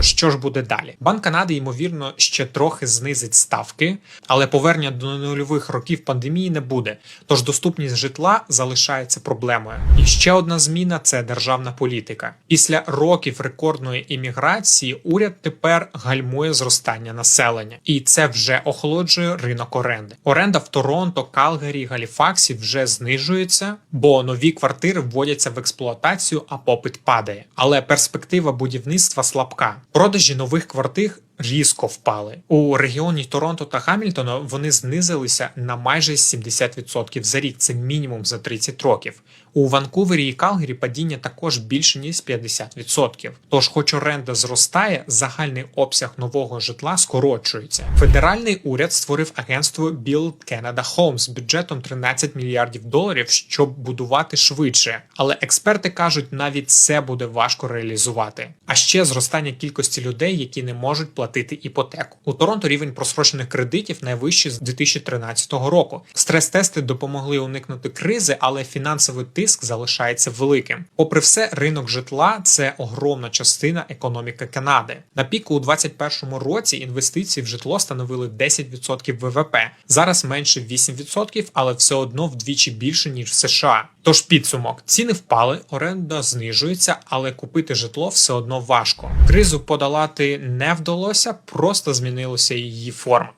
Що ж буде далі? Банк Канади ймовірно ще трохи знизить ставки, але повернення до нульових років пандемії не буде. Тож доступність житла залишається проблемою. І ще одна зміна це державна політика. Після років рекордної імміграції уряд тепер гальмує зростання населення, і це вже охолоджує ринок оренди. Оренда в Торонто, Калгарі, Галіфаксі вже знижується, бо нові квартири вводяться в експлуатацію, а попит падає. Але перспектива будівництва слабка. Продажі нових квартир різко впали у регіоні Торонто та Гамільтона. Вони знизилися на майже 70% за рік. Це мінімум за 30 років. У Ванкувері і Калгарі падіння також більше ніж 50%. Тож, хоч оренда зростає, загальний обсяг нового житла скорочується. Федеральний уряд створив агентство Build Canada Homes з бюджетом 13 мільярдів доларів, щоб будувати швидше. Але експерти кажуть, навіть це буде важко реалізувати. А ще зростання кількості людей, які не можуть платити іпотеку. У Торонто рівень просрочених кредитів найвищий з 2013 року. Стрес-тести допомогли уникнути кризи, але фінансовий тиск залишається великим. Попри все, ринок житла це огромна частина економіки Канади. На піку у 2021 році інвестиції в житло становили 10% ВВП. Зараз менше 8%, але все одно вдвічі більше ніж в США. Тож підсумок ціни впали, оренда знижується, але купити житло все одно важко. Кризу подолати не вдалося, просто змінилася її форма.